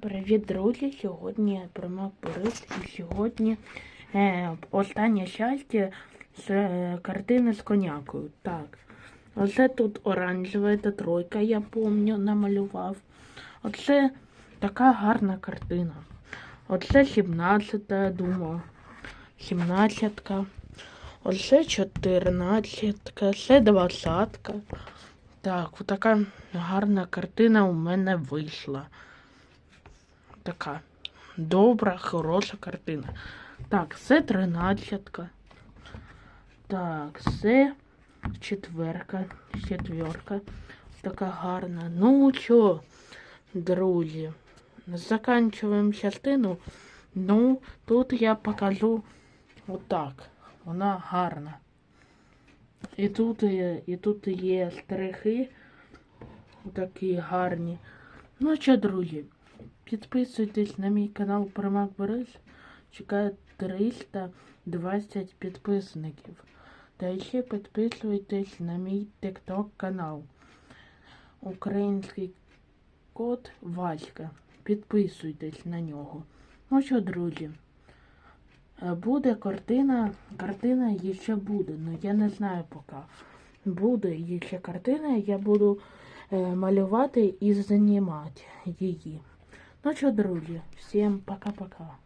Привіт, друзі! Сьогодні Примак Борис і сьогодні е, останнє щастя з е, картини з конякою. Так. Оце тут оранжева та тройка, я пам'ятаю, намалював. Оце така гарна картина. Оце 17, думаю. 17. Оце 14, це 20. Так, така гарна картина у мене вийшла така добра, хороша картина. Так, це тринадцятка. Так, це четверка, четверка. Така гарна. Ну що, друзі, заканчуємо частину. Ну, тут я покажу отак. Вона гарна. І тут, є- і тут є штрихи такі гарні. Ну що, друзі, Підписуйтесь на мій канал Примак Борис. Чекаю 320 підписників. Та ще підписуйтесь на мій TikTok канал. Український код Васька. Підписуйтесь на нього. Ну що, друзі, буде картина. Картина ще буде, але я не знаю поки. Буде ще картина, я буду е, малювати і знімати її. Ну что, друзья, всем пока-пока.